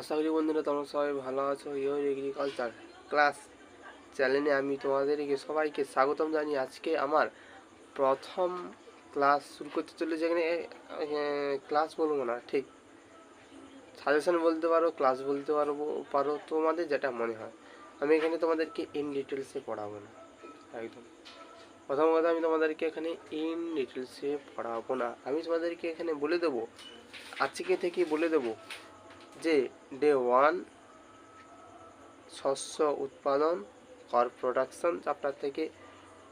আশা করি বন্ধুরা তোমরা সবাই ভালো আছো। ইয়োর এগ্রিকালচার ক্লাস চ্যানেলে আমি তোমাদেরকে সবাইকে স্বাগতম জানিয়ে আজকে আমার প্রথম ক্লাস শুরু করতে চলেছে। এখানে ক্লাস বলব না, ঠিক। সাজেশন বলতে পারো ক্লাস বলতে পারব পারো, তোমাদের যেটা মনে হয়। আমি এখানে তোমাদেরকে ইন ডিটেলসে পড়াবো না, একদম। প্রথম কথা আমি তোমাদেরকে এখানে ইন ডিটেলসে পড়াবো না। আমি তোমাদেরকে এখানে বলে দেবো, আজকে থেকে বলে দেবো যে ডে ওয়ান শস্য উৎপাদন, কর প্রোডাকশন চ্যাপ্টার থেকে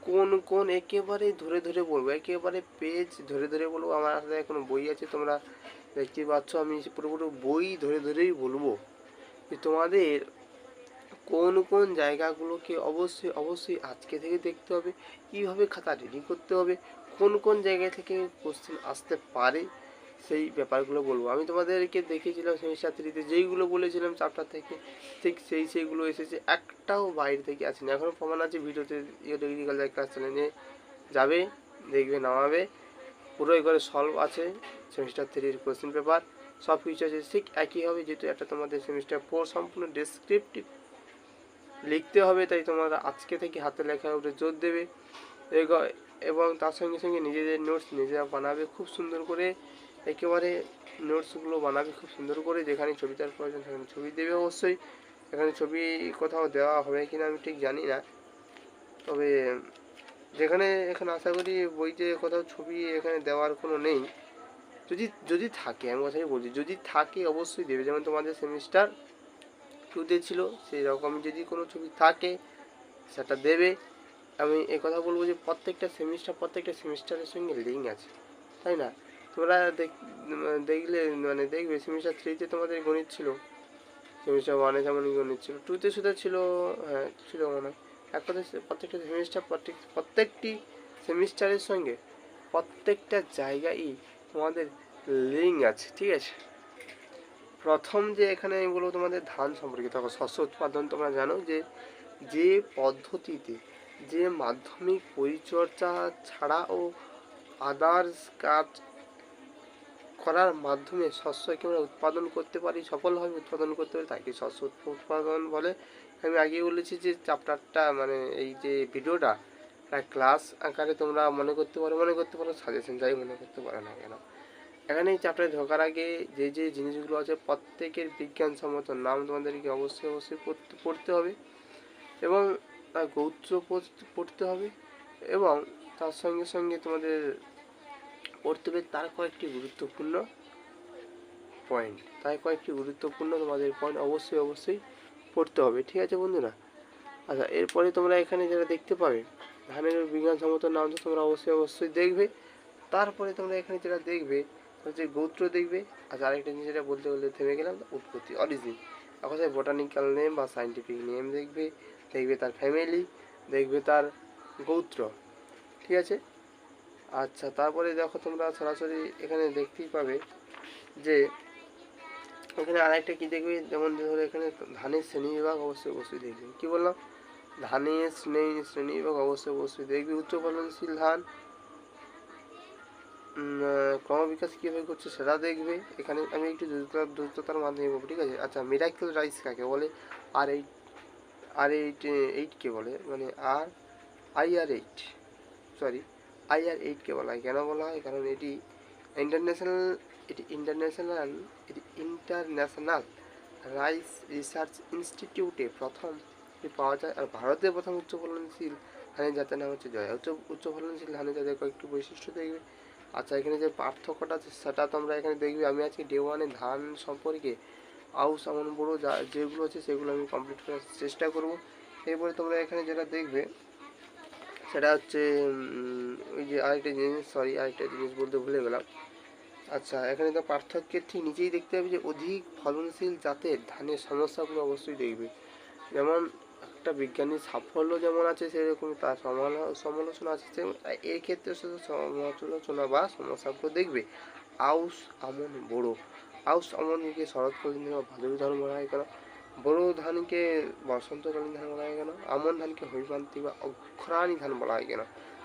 কোন কোন একেবারে ধরে ধরে বলব, একেবারে পেজ ধরে ধরে বলব, আমার হাতে এখন বই আছে তোমরা দেখতে পাচ্ছ, আমি পুরোপুরি বই ধরে ধরেই বলব যে তোমাদের কোন কোন জায়গাগুলোকে অবশ্যই অবশ্যই আজকে থেকে দেখতে হবে, কীভাবে খাতা রেডি করতে হবে, কোন কোন জায়গা থেকে কোশ্চেন আসতে পারে সেই ব্যাপারগুলো বলব। আমি তোমাদেরকে দেখিয়েছিলাম সেমিস্টার থ্রিতে, যেইগুলো বলেছিলাম চ্যাপ্টার থেকে, ঠিক সেই সেইগুলো এসেছে। একটাও বাইরে থেকে আসেনি। এখনও প্রমাণ আছে ভিডিওতে এগ্রিকালচার ক্লাস চ্যানেলে যাবে, দেখবে, নামাবে। পুরো এবারে সলভ আছে সেমিস্টার থ্রির কোশ্চেন পেপার সব কিছু আছে। ঠিক একই হবে, যেহেতু একটা তোমাদের সেমিস্টার ফোর সম্পূর্ণ ডেসক্রিপটিভ লিখতে হবে, তাই তোমরা আজকে থেকে হাতে লেখার উপরে জোর দেবে। এবং তার সঙ্গে সঙ্গে নিজেদের নোটস নিজেরা বানাবে, খুব সুন্দর করে। একেবারে নোটসগুলো বানাবে, খুব সুন্দর করে যেখানে ছবিটার প্রয়োজন সেখানে ছবি দেবে অবশ্যই। এখানে ছবি কোথাও দেওয়া হবে কিনা আমি ঠিক জানি না। তবে যেখানে, এখানে আশা করি বইতে কোথাও ছবি এখানে দেওয়ার কোনো নেই। যদি যদি থাকে, আমি কথাই বলছি, যদি থাকে অবশ্যই দেবে। যেমন তোমাদের সেমিস্টার টুতে ছিল সেই রকম যদি কোনো ছবি থাকে, সেটা দেবে। আমি কথা বলব যে প্রত্যেকটা সেমিস্টার প্রত্যেকটা সেমিস্টারের সঙ্গে লিঙ্ক আছে, তাই না? তোমরা দেখ- দেখলে মানে দেখবে সেমিস্টার থ্রিতে তোমাদের গণিত ছিল। সেমিস্টার ওয়ানে যেমন গণিত ছিল। টুতে শুধু ছিল হ্যাঁ ছিল মনে হয় এক কথা প্রত্যেকটা সেমিস্টার প্রত্যেক, প্রত্যেকটি সেমিস্টারের সঙ্গে প্রত্যেকটা জায়গায় তোমাদের লিঙ্ক আছে, ঠিক আছে? প্রথম যে এখানে বলব তোমাদের ধান সম্পর্কে, দেখো, শস্য উৎপাদন তোমরা জানো যে যে পদ্ধতিতে, যে মাধ্যমিক পরিচর্যা ছাড়াও আদার্স কাজ করার মাধ্যমে শস্য আমরা উৎপাদন করতে পারি, সফলভাবে উৎপাদন করতে পারি তাকে শস্য উৎপাদন বলে? আমি আগে বলেছি যে চ্যাপ্টারটা মানে এই যে ভিডিওটা, একটা ক্লাস আকারে তোমরা মনে করতে পারো, মনে করতে পারো সাজেশন যাই মনে করতে পারো না কেন? এখানে এই চ্যাপ্টারে ঢোকার আগে যে যে জিনিসগুলো আছে, প্রত্যেকের বিজ্ঞানসম্মত নাম তোমাদেরকে অবশ্যই অবশ্যই পড়তে- পড়তে হবে এবং তার গৌত্র পড়তে হবে এবং তার সঙ্গে সঙ্গে তোমাদের পড়তে তার কয়েকটি গুরুত্বপূর্ণ পয়েন্ট তাই কয়েকটি গুরুত্বপূর্ণ তোমাদের পয়েন্ট অবশ্যই অবশ্যই পড়তে হবে, ঠিক আছে বন্ধুরা? আচ্ছা এরপরে তোমরা এখানে যেটা দেখতে পাবে, ধানের বিজ্ঞানসম্মত নাম তো তোমরা অবশ্যই অবশ্যই দেখবে। তারপরে তোমরা এখানে যেটা দেখবে হচ্ছে গোত্র দেখবে আর আরেকটা জিনিস যেটা বলতে বলতে থেমে গেলাম, উৎপত্তি অরিজিন এখন বোটানিক্যাল নেম বা সাইন্টিফিক নেম দেখবে দেখবে তার ফ্যামিলি দেখবে তার গোত্র, ঠিক আছে? আচ্ছা তারপরে দেখো তোমরা সরাসরি এখানে দেখতেই পাবে যে এখানে আরেকটা কি দেখবে? যেমন ধরো এখানে ধানের শ্রেণি বিভাগ অবশ্যই অবশ্যই দেখবে। কি বললাম? ধানের শ্রেণি শ্রেণি বিভাগ অবশ্যই অবশ্যই দেখবে। উচ্চ ফলনশীল ধান ক্রমবিকাশ কীভাবে করছে সেটা দেখবে। এখানে আমি একটু দ্রুততার দ্রুততার মাধ্যমে বলব, ঠিক আছে? আচ্ছা মিরাকেল রাইস কাকে বলে? আর এইট আর এইট এইটকে বলে? মানে আর I R eight sorry I R এইটকে বলা হয়। কেন বলা হয়? কারণ এটি ইন্টারন্যাশনাল এটি ইন্টারন্যাশনাল এটি ইন্টারন্যাশনাল রাইস রিসার্চ ইনস্টিটিউটে প্রথম পাওয়া যায়। আর ভারতের প্রথম উচ্চ ফলনশীল ধানের জাতের নাম হচ্ছে জয়া। উচ্চ উচ্চ ফলনশীল ধানের জাতের কয়েকটি বৈশিষ্ট্য দেখবে। আচ্ছা এখানে যে পার্থক্যটা আছে, সেটা তোমরা এখানে দেখবে। আমি আজকে ডে ওয়ানে ধান সম্পর্কে আউস এমন বড় যা, যেগুলো আছে, সেগুলো আমি কমপ্লিট করার চেষ্টা করব। এরপরে তোমরা এখানে যেটা দেখবে সেটা হচ্ছে ওই যে আরেকটা জিনিস সরি আরেকটা জিনিস বলতে ভুলে গেলাম। আচ্ছা এখানে তো পার্থক্যের ঠিক নিজেই দেখতে হবে যে অধিক ফলনশীল জাতের ধানের সমস্যাগুলো অবশ্যই দেখবে। যেমন একটা বিজ্ঞানীর সাফল্য যেমন আছে সেরকম, তার সমালো- সমালোচনা আছে এর ক্ষেত্রে শুধু সমালোচনা বা সমস্যাগুলো দেখবে। আউস আমন বড়ো। আউস আমনকে শরৎকালীন ধান বলা হয় কেন? বড় ধানকে বসন্তকালীন ধান বলা হয় কেন? আমন ধানকে হৈমান্তি বা অঘ্রাণী ধান বলা হয় কেন?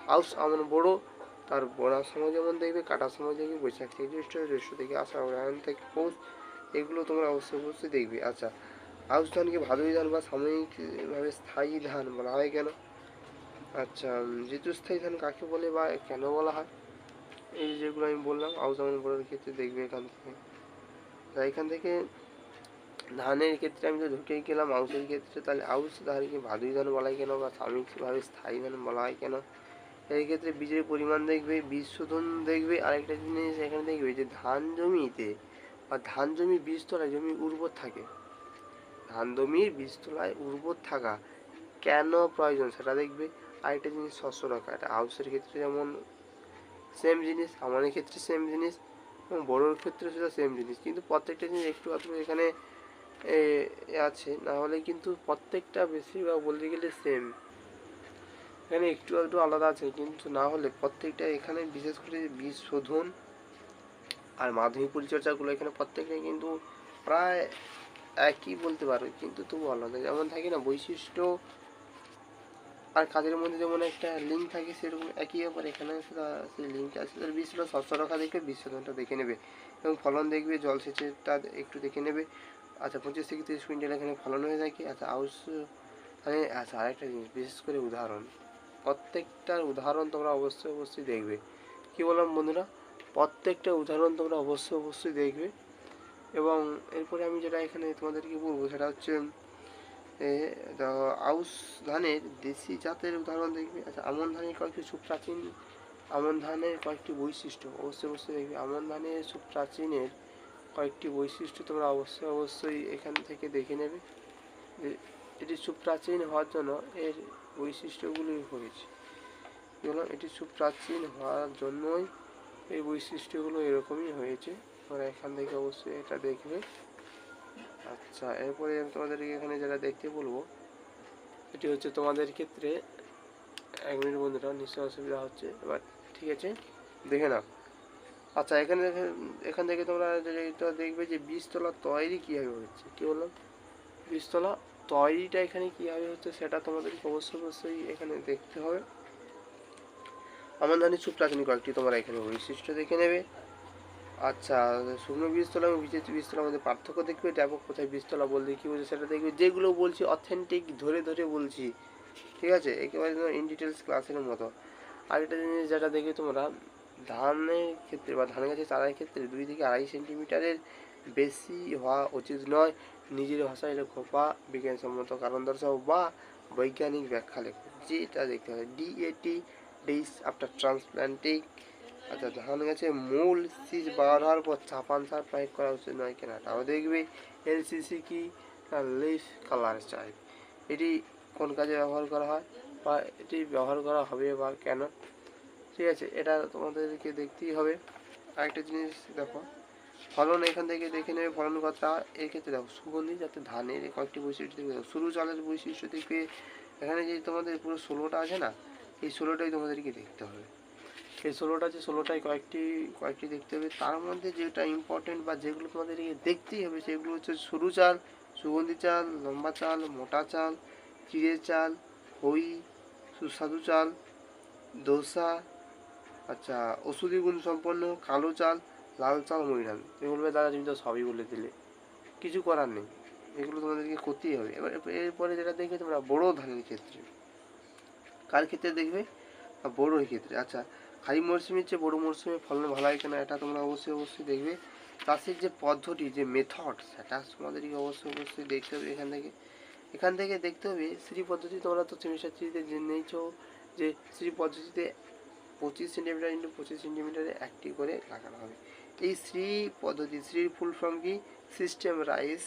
আউস আমন বড়ো, তার বোনার সময় যেমন দেখবে কাটার সময় দেখবে, বৈশাখ থেকে জ্যৈষ্ঠ জ্যৈষ্ঠ থেকে আষাঢ়, অগ্রহায়ণ থেকে পৌষ, এগুলো তোমরা অবশ্যই অবশ্যই দেখবে। আচ্ছা আউশ ধানকে ভাদুই ধান বা সাময়িকভাবে স্থায়ী ধান বলা হয় কেন? আচ্ছা ঋতুস্থায়ী ধান কাকে বলে বা কেন বলা হয়? এই যেগুলো আমি বললাম আউশ আমন বলার ক্ষেত্রে দেখবে এখান থেকে। এখান থেকে ধানের ক্ষেত্রে আমি তো ঢুকেই গেলাম আউশের ক্ষেত্রে তাহলে আউশ ধানকে ভাদুই ধান বলা হয় কেন বা সাময়িকভাবে স্থায়ী ধান বলা হয় কেন? এই ক্ষেত্রে বীজের পরিমাণ দেখবে, বীজ শোধন দেখবে, আরেকটা জিনিস এখানে দেখবে যে ধান জমিতে বা ধান জমি বীজতলায় জমি উর্বর থাকে। ধান জমির বীজতলায় উর্বর থাকা কেন প্রয়োজন সেটা দেখবে। আরেকটা জিনিস শস্য রাখা এটা আউশের ক্ষেত্রে যেমন সেম জিনিস আমাদের ক্ষেত্রে সেম জিনিস এবং বড়োর ক্ষেত্রে সেটা সেম জিনিস। কিন্তু প্রত্যেকটা জিনিস একটু আধটু এখানে আছে। না হলে কিন্তু প্রত্যেকটা বেশিরভাগ বলতে গেলে সেম এখানে একটু একটু আলাদা আছে, কিন্তু না হলে প্রত্যেকটা এখানে বিশেষ করে বীজ শোধন আর মাধ্যমিক পরিচর্যাগুলো এখানে প্রত্যেকটাই কিন্তু প্রায় একই বলতে পারো, কিন্তু তবু আলাদা। যেমন থাকে না, বৈশিষ্ট্য আর কাজের মধ্যে যেমন একটা লিঙ্ক থাকে, সেরকম একই ব্যাপার। এখানে সেই লিঙ্কটা আছে। তার বীজটা শস্য রক্ষা দেখবে, বীজ শোধনটা দেখে নেবে এবং ফলন দেখবে জলসেচেরটা একটু দেখে নেবে। আচ্ছা পঁচিশ থেকে তিরিশ কুইন্টাল এখানে ফলন হয়ে থাকে আচ্ছা আউশ মানে আচ্ছা আরেকটা জিনিস, বিশেষ করে উদাহরণ। প্রত্যেকটার উদাহরণ তোমরা অবশ্যই অবশ্যই দেখবে। কি বললাম বন্ধুরা? প্রত্যেকটা উদাহরণ তোমরা অবশ্যই অবশ্যই দেখবে। এবং এরপরে আমি যেটা এখানে তোমাদেরকে বলব, সেটা হচ্ছে আউশ ধানের দেশি জাতের উদাহরণ দেখবে। আচ্ছা আমন ধানের কয়েকটি সুপ্রাচীন, আমন ধানের কয়েকটি বৈশিষ্ট্য অবশ্যই অবশ্যই দেখবে। আমন ধানের সুপ্রাচীনের কয়েকটি বৈশিষ্ট্য তোমরা অবশ্যই অবশ্যই এখান থেকে দেখে নেবে যে এটি সুপ্রাচীন হওয়ার জন্য এর বৈশিষ্ট্যগুলি হয়েছে বললাম এটি সুপ্রাচীন হওয়ার জন্যই এই বৈশিষ্ট্যগুলো এরকমই হয়েছে। তোমরা এখান থেকে অবশ্যই এটা দেখবে। আচ্ছা এরপরে আমি তোমাদেরকে এখানে যেটা দেখতে বলব, এটি হচ্ছে তোমাদের ক্ষেত্রে, এক মিনিট বন্ধুরা, নিশ্চয় অসুবিধা হচ্ছে, এবার ঠিক আছে, দেখে নাও। আচ্ছা এখানে এখান থেকে তোমরা যেটা দেখবে যে বীজতলা তৈরি কীভাবে হচ্ছে, কী বললাম? বীজতলা তৈরিটা এখানে কীভাবে হচ্ছে সেটা তোমাদেরকে অবশ্যই অবশ্যই এখানে দেখতে হবে। আমার ধানের সুপ্রাচীন কয়েকটি তোমরা এখানে বৈশিষ্ট্য দেখে নেবে। আচ্ছা শুকনো বীজতলা এবং বীজের বীজতলার মধ্যে পার্থক্য দেখবে ব্যাপক কোথায় বীজতলা বলতে কী বলছে সেটা দেখবে। যেগুলো বলছি অথেন্টিক ধরে ধরে বলছি, ঠিক আছে? একেবারে ইন ডিটেলস ক্লাসের মতো। আরেকটা জিনিস যেটা দেখবে তোমরা ধানের ক্ষেত্রে বা ধান গাছের চারার ক্ষেত্রে দুই থেকে আড়াই সেন্টিমিটারের বেশি হওয়া উচিত নয়। নিজের ভাষায় লেখো বা বিজ্ঞানসম্মত কারণ দর্শাও বা বৈজ্ঞানিক ব্যাখ্যা লেখো। যেটা দেখতে হবে ডিএটি ডিস আফটার ট্রান্সপ্লান্টিং আচ্ছা ধান গাছে মূল সিজ বার হওয়ার পর চাপান সার প্রয়োগ করা উচিত নয় কেনা তাও দেখবে এলসিসি কি? লিফ কালার চাই এটি কোন কাজে ব্যবহার করা হয় বা এটি ব্যবহার করা হবে বা কেন? ঠিক আছে, এটা তোমাদেরকে দেখতেই হবে। আরেকটা জিনিস দেখো, ফলন এখান থেকে দেখে নেবে ফলন কথা এর ক্ষেত্রে দেখো, সুগন্ধি যাতে ধানের কয়েকটি বৈশিষ্ট্য দেখবে দেখো সরু চালের বৈশিষ্ট্য দেখবে, এখানে যে তোমাদের পুরো ষোলোটা আছে না, এই ষোলোটাই তোমাদেরকে দেখতে হবে। এই ষোলোটা আছে ষোলোটায় কয়েকটি কয়েকটি দেখতে হবে, তার মধ্যে যেটা ইম্পর্টেন্ট বা যেগুলো তোমাদেরকে দেখতেই হবে, সেগুলো হচ্ছে সরু চাল, সুগন্ধি চাল, লম্বা চাল, মোটা চাল, চিড়ে চাল, হই, সুস্বাদু চাল, দোসা আচ্ছা ওষুধি গুণ সম্পন্ন কালো চাল, লাল চাল মরিধান বলবে, দাদা, তুমি তো সবই বলে দিলে। কিছু করার নেই। এগুলো তোমাদেরকে করতেই হবে। এবার এরপরে যেটা দেখবে তোমরা, বড়ো ধানের ক্ষেত্রে। কার ক্ষেত্রে দেখবে? বড়োর ক্ষেত্রে। আচ্ছা খারিফ মরশুমের চেয়ে বড়ো মরশুমে ফলন ভালো হয় কিনা, এটা তোমরা অবশ্যই অবশ্যই দেখবে। চাষের যে পদ্ধতি, যে মেথড সেটা তোমাদেরকে অবশ্যই অবশ্যই দেখতে হবে এখান থেকে। এখান থেকে দেখতে হবে, শ্রী পদ্ধতি তোমরা তো সেমিস্টার থ্রিতে জেনেইছো যে শ্রী পদ্ধতিতে পঁচিশ সেন্টিমিটার ইন্টু পঁচিশ সেন্টিমিটারে একটি করে লাগানো হবে। এই শ্রী পদ্ধতি, শ্রীর ফুল ফর্ম কি? System rice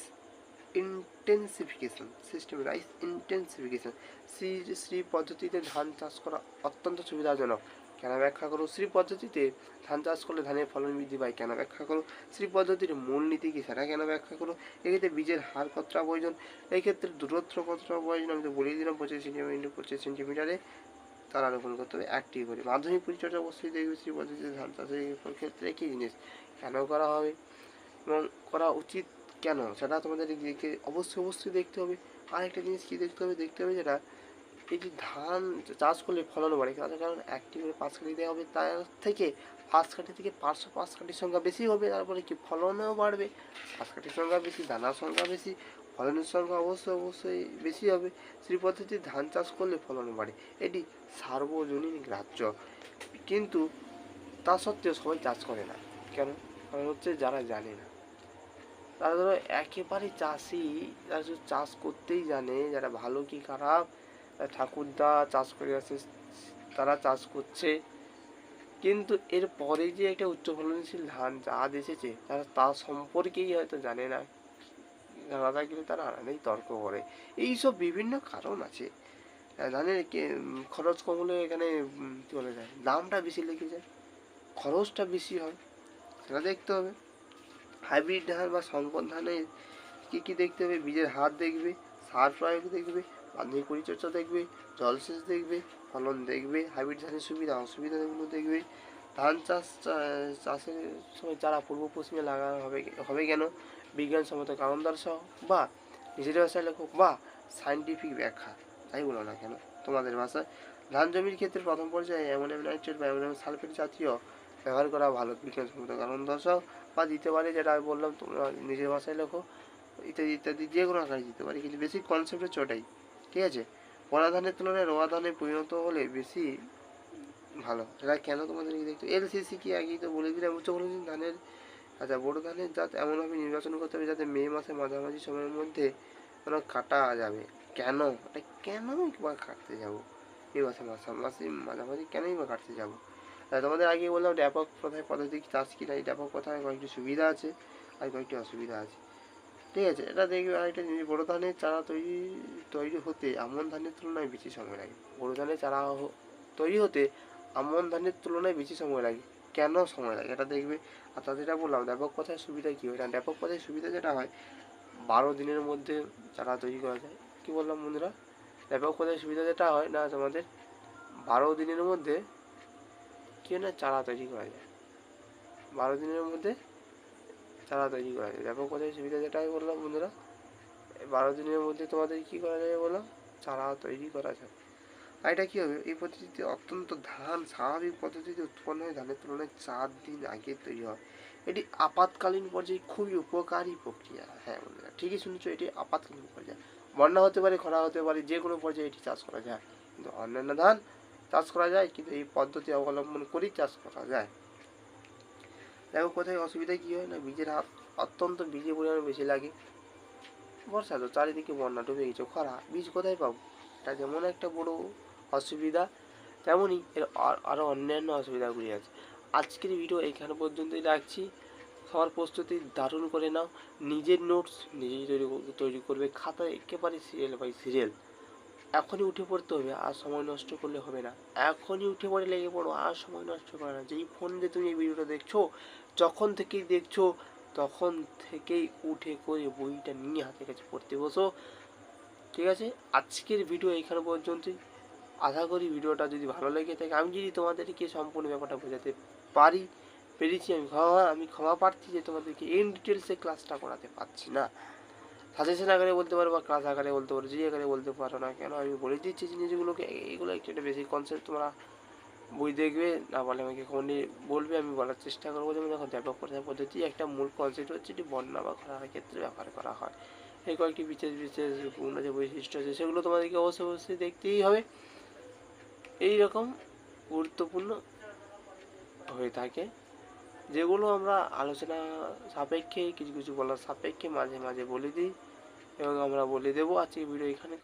intensification system rice intensification SRI SRI পদ্ধতিতে ধান চাষ করা অত্যন্ত সুবিধাজনক। কেন ব্যাখ্যা করো? শ্রী পদ্ধতিতে ধান চাষ করলে ধানের ফলন বৃদ্ধি পায়। কেন ব্যাখ্যা করো? শ্রী পদ্ধতির মূল নীতি কি সেটা কেন ব্যাখ্যা করো? এক্ষেত্রে বীজের হার কতটা প্রয়োজন? এই ক্ষেত্রে দূরত্ব কতটা প্রয়োজন? আমি তো বলেই দিলাম পঁচিশ সেন্টিমিটার পঁচিশ সেন্টিমিটারে তারা রোপণ করতে হবে একটি করে মাধ্যমিক পরিচর্যা অবশ্যই দেখবে শ্রী পদ্ধতিতে ধান চাষের ক্ষেত্রে কী জিনিস, কেন করা হবে? এবং করা উচিত কেন? সেটা তোমাদের দিকে অবশ্যই অবশ্যই দেখতে হবে। আর একটা জিনিস কী দেখতে হবে? দেখতে হবে যেটা, এই যে ধান চাষ করলে ফলন বাড়ে, কারণ কারণ একটি করে পাঁচ কাঠি দেওয়া হবে, তার থেকে পাঁচ কাঠি থেকে পাঁচশো পাঁচ কাঠির সংখ্যা বেশি হবে, তারপরে কি ফলনও বাড়বে? পাঁচ কাঠির সংখ্যা বেশি, দানার সংখ্যা বেশি ফলনের সংখ্যা অবশ্যই অবশ্যই বেশি হবে। সেই পদ্ধতিতে ধান চাষ করলে ফলন বাড়ে। এটি সার্বজনীন গ্রাহ্য। কিন্তু তা সত্ত্বেও সবাই চাষ করে না। কেন? কারণ হচ্ছে যারা জানে না। তারা ধরো একেবারে চাষি যারা শুধু চাষ করতেই জানে যারা ভালো কি খারাপ ঠাকুরদা চাষ করে আছে তারা চাষ করছে। কিন্তু এর পরে যে একটা উচ্চ ফলনশীল ধান জাত এসেছে, তারা তা সম্পর্কেই হয়তো জানে না। জানা থাকলে তারা আলাদাই তর্ক করে। এইসব বিভিন্ন কারণ আছে। ধানের খরচ কম হলে এখানে কি বলা যায়, দামটা বেশি লেগে যায়। খরচটা বেশি হয়, সেটা দেখতে হবে। হাইব্রিড ধান বা শঙ্কর ধানে কী কী দেখতে হবে? বীজের হাত দেখবে, সার প্রয়োগ দেখবে মাধ্যমিক পরিচর্যা দেখবে, জলসেচ দেখবে, ফলন দেখবে, হাইব্রিড ধানের সুবিধা, অসুবিধাগুলো দেখবে। ধান চাষ চাষের সময় চারা পূর্ব পশ্চিমে লাগানো হবে হবে কেন? বিজ্ঞানসম্মত কারণ দর্শাও বা নিজের ভাষায় লেখক বা সাইন্টিফিক ব্যাখ্যা, তাই বলো না কেন? তোমাদের ভাষায় ধান জমির ক্ষেত্রে প্রথম পর্যায়ে অ্যামোনিয়াম নাইট্রেট বা অ্যামোনিয়াম সালফেট জাতীয় ব্যবহার করা ভালো বিজ্ঞানসম্মত কারণ দর্শক বা দিতে পারে যেটা আমি বললাম, তোমরা নিজের ভাষায় লেখো, ইত্যাদি ইত্যাদি যে কোনো আকারে দিতে পারি, কিন্তু বেশি কনসেপ্ট হচ্ছে ওটাই, ঠিক আছে? পরা ধানের তুলনায় রোয়া ধানে পরিণত হলে বেশি ভালো। সেটা কেন তোমাদের দেখতে? এলসিসি কি আগেই তো বলে দিলাম উচ্চ ফলনশীল ধানের আচ্ছা বড় ধানের জাত এমনভাবে নির্বাচন করতে হবে যাতে মে মাসে মাঝামাঝি সময়ের মধ্যে যেন কাটা যাবে। কেন? এটা কেনই বা কাটতে যাব? মে মাসে মাঝামাঝি মাঝামাঝি কেনই বা কাটতে যাব? আহ, তোমাদের আগে বললাম ব্যাপক কথায় পদ্ধতি চাষ কিনা এই ব্যাপক কথায় কয়েকটি সুবিধা আছে আর কয়েকটি অসুবিধা আছে। ঠিক আছে এটা দেখবে আরেকটা জিনিস বড় ধানের চারা তৈরি তৈরি হতে আমন ধানের তুলনায় বেশি সময় লাগে। বড় ধানের চারা তৈরি হতে আমন ধানের তুলনায় বেশি সময় লাগে। কেন সময় লাগে? এটা দেখবে। আর তাদের যেটা বললাম, ব্যাপক কথায় সুবিধা কী হয়? না, ব্যাপক কথায় সুবিধা যেটা হয়, বারো দিনের মধ্যে চারা তৈরি করা যায়। কি বললাম বন্ধুরা? ব্যাপক কথায় সুবিধা যেটা হয়, না, তোমাদের বারো দিনের মধ্যে কী না চারা তৈরি করা যায়? বারো দিনের মধ্যে চারা তৈরি করা যায়। ব্যাপক কথায় সুবিধা যেটা বললাম বন্ধুরা বারো দিনের মধ্যে তোমাদের কী করা যাবে বললাম চারা তৈরি করা যায়। আর এটা কী হবে? এই পদ্ধতিতে অত্যন্ত ধান স্বাভাবিক পদ্ধতিতে উৎপন্ন হয় ধানের তুলনায় চার দিন আগে তৈরি হয়। এটি আপাতকালীন পর্যায়ে খুবই উপকারী প্রক্রিয়া। হ্যাঁ ঠিকই শুনেছো, এটি আপাতকালীন পর্যায়ে। বন্যা হতে পারে, খরা হতে পারে, যে কোনো পর্যায়ে এটি চাষ করা যায়। কিন্তু অন্যান্য ধান চাষ করা যায়, কিন্তু এই পদ্ধতি অবলম্বন করেই চাষ করা যায়। দেখো, কোথায় অসুবিধা, কী হয় না? বীজের হাত অত্যন্ত বীজের পরিমাণ বেশি লাগে। বর্ষা তো চারিদিকে বন্যা ডুবে গেছে, খরা। বীজ কোথায় পাবো? এটা যেমন একটা বড় অসুবিধা তেমনই এর আর- আরও অন্যান্য অসুবিধাগুলি আছে। আজকের ভিডিও এখানে পর্যন্তই রাখছি। সবার প্রস্তুতি দারুণ করে নাও। নিজের নোটস নিজেই তৈরি তৈরি করবে। খাতা একেবারে সিরিয়াল বাই সিরিয়াল এখনই উঠে পড়তে হবে, আর সময় নষ্ট করলে হবে না। এখনই উঠে পড়ে লেগে পড়ো, আর সময় নষ্ট করে না। যেই ফোন দিয়ে তুমি এই ভিডিওটা দেখছ, যখন থেকেই দেখছ, তখন থেকেই উঠে করে বইটা নিয়ে হাতে কাছে পড়তে বসো। ঠিক আছে? আজকের ভিডিও এখানে পর্যন্তই। আশা করি ভিডিওটা যদি ভালো লেগে থাকে, আমি যদি তোমাদেরকে সম্পূর্ণ ব্যাপারটা বোঝাতে পারি, পেরেছি আমি ক্ষমা আমি ক্ষমা প্রার্থী যে তোমাদেরকে ইন ডিটেলসে ক্লাসটা করাতে পারছি না। সাজেশন আকারে বলতে পারো বা ক্লাস আকারে বলতে পারো, যে আকারে বলতে পারো না কেন, আমি বলে দিচ্ছি জিনিসগুলোকে, এগুলো একটু একটা বেশি কনসেপ্ট তোমরা বই দেখবে, না বলে আমাকে ফোনে বলবে, আমি বলার চেষ্টা করব। যেমন দেখো ব্যাপক পর্যায় পদ্ধতি একটা মূল কনসেপ্ট হচ্ছে এটি বন্যা বা খরার ক্ষেত্রে ব্যবহার করা হয়। এই কয়েকটি বিশেষ বিশেষ গুণ আছে বৈশিষ্ট্য আছে, সেগুলো তোমাদেরকে অবশ্যই অবশ্যই দেখতেই হবে। এই রকম গুরুত্বপূর্ণ হয়ে থাকে। যেগুলো আমরা আলোচনা সাপেক্ষে, কিছু কিছু বলার সাপেক্ষে মাঝে মাঝে বলে দিই এবং আমরা বলে দেবো। আজকে ভিডিও এখানে